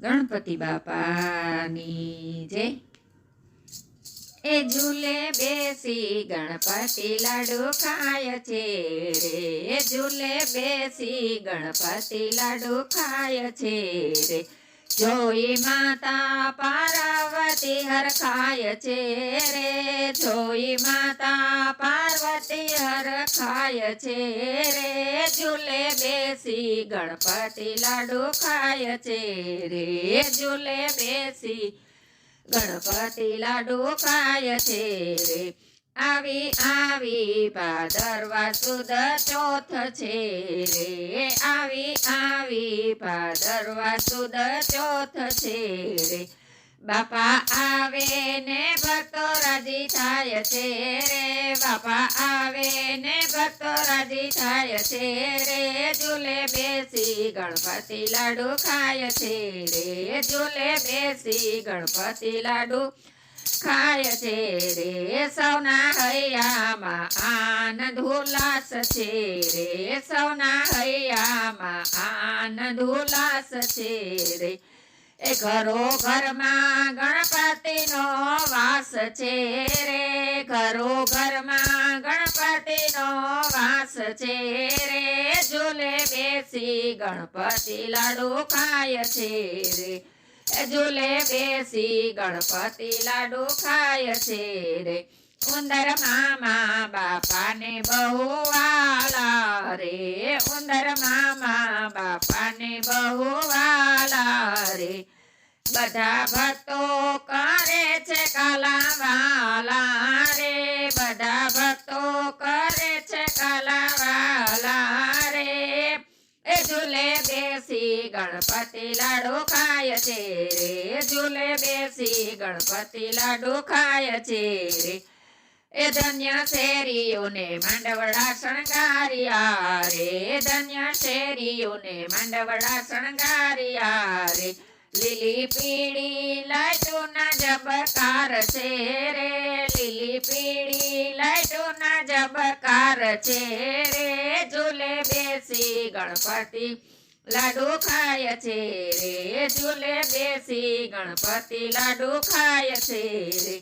ગણપતિ બાપાની જય. એ ઝૂલે બેસી ગણપતિ લાડુ ખાય છે રે. એ ઝૂલે બેસી ગણપતિ લાડુ ખાય છે રે. જોઈ માતા પાર્વતી હર ખાય છે રે. જોઈ માતા પાર્વતી હર ખાય છે રે. ઝૂલે બેસી ગણપતિ લાડુ ખાય છે રે. ઝૂલે બેસી ગણપતિ લાડુ ખાય છે રે. આવી આવી, ભાદરવા સુદ ચોથ છે રે. આવી આવી, ભાદરવા સુદ ચોથ છે રે. બાપા આવે ને ભક્તો રાજી થાય છે રે. બાપા આવે ને ભક્તો રાજી થાય છે રે. ઝૂલે બેસી ગણપતિ લાડુ ખાય છે રે. ઝૂલે બેસી ગણપતિ લાડુ ખાય છે રે. સૌના હૈયામાં આનંદ ઉલ્લાસ છે રે સૌના હૈયામાં આનંદ ઉલ્લાસ છે રે એ ઘરો ઘરમાં ગણપતિનો વાસ છે રે ઘરો ઘરમાં ગણપતિનો વાસ છે રે ઝૂલે બેસી ગણપતિ લાડુ ખાય છે રે ઝૂલે બેસી ગણપતિ લાડુ ખાય છે રે. ઉંદર મામા બાપાને બહુ વાલા રે. ઉંદર મામા બાપાને બહુ વાલા રે. બધા ભક્તો કરે છે કલા વાલા રે. ઝૂલે બેસી, ગણપતિ લાડુ ખાય છે રે, ઝૂલે બેસી, ગણપતિ લાડુ ખાય છે રે. એ ધન્ય શેરીઓને માંડવડા શણગારિયા રે ધન્ય શેરીઓને માંડવડા શણગારિયા રે. લીલી પીળી લાઈટોના જબકાર છે રે જબકાર છે રે ઝૂલે બેસી ગણપતિ. લાડુ ખાય છે રે ઝૂલે બેસી ગણપતિ. લાડુ ખાય છે રે.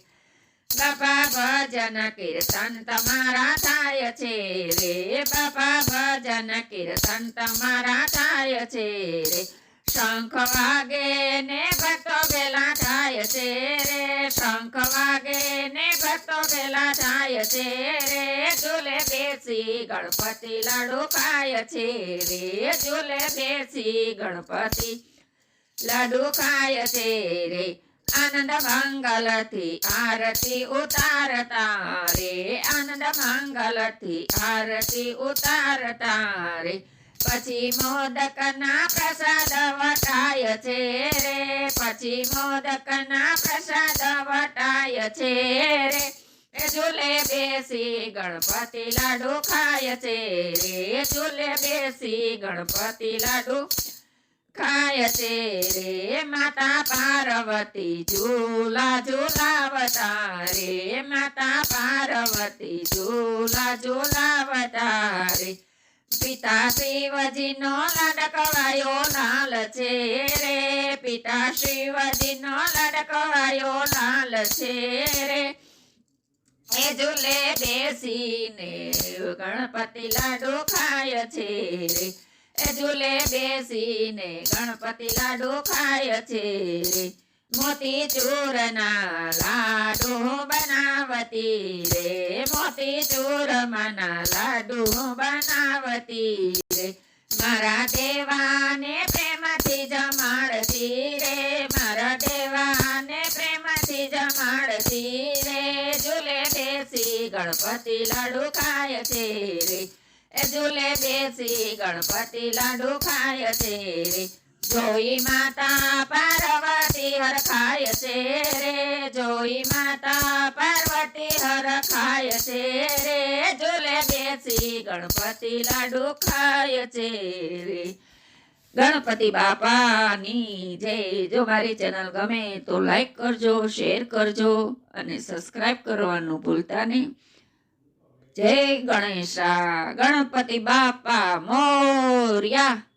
બાપા ભજન કીર્તન તમારા થાય છે રે. બાપા ભજન કીર્તન તમારા થાય છે રે. શંખ વાગે ને ભક્તો વેલા થાય છે રે. શંખ વાગે ને ભક્તો પેલા જાય છે રે, ઝૂલે બેસી ગણપતિ લાડુ ખાય છે રે, ઝૂલે બેસી ગણપતિ લાડુ ખાય છે રે. આનંદ મંગલથી આરતી ઉતારતા રે, આનંદ મંગલથી આરતી ઉતારતા રે. પછી મોદકના પ્રસાદ વટાય છે રે. પછી મોદકના પ્રસાદ વટાય છે રે. ચૂલે બેસી ગણપતિ લાડુ ખાય છે રે. ઝૂલે બેસી ગણપતિ લાડુ ખાય છે રે. માતા પાર્વતી ઝૂલા ઝૂલાવતા રે. માતા પાર્વતી ઝૂલા ઝૂલાવતા રે. પિતા શિવજીનો લડકવાયો લાલ છે રે પિતા શિવજીનો લડકવાયો લાલ છે રે એ ઝૂલે બેસીને ગણપતિ લાડુ ખાય છે. રે એ ઝૂલે બેસીને ગણપતિ લાડુ ખાય છે. રે મોતી ચૂરના લાડુ બનાવતી રે, મોતી ચૂરમાના લાડુ બનાવતી રે. મારા દેવાને પ્રેમથી જમાડતી રે, મારા દેવાને પ્રેમથી જમાડતી રે. ઝૂલે બેસી ગણપતિ લાડુ ખાય છે રે. ઝૂલે બેસી ગણપતિ લાડુ ખાય છે રે. જોઈ માતા પાર્વતી હર ખાય છે રે. જોઈ ખાય છે રે ઝૂલે બેસી ગણપતિ લાડુ ખાય છે રે. ગણપતિ બાપાની જય. જો મારી ચેનલ ગમે તો લાઈક કરજો, શેર કરજો અને સબસ્ક્રાઈબ કરવાનું ભૂલતા નહીં. જય ગણેશા, ગણપતિ બાપા મોર્યા.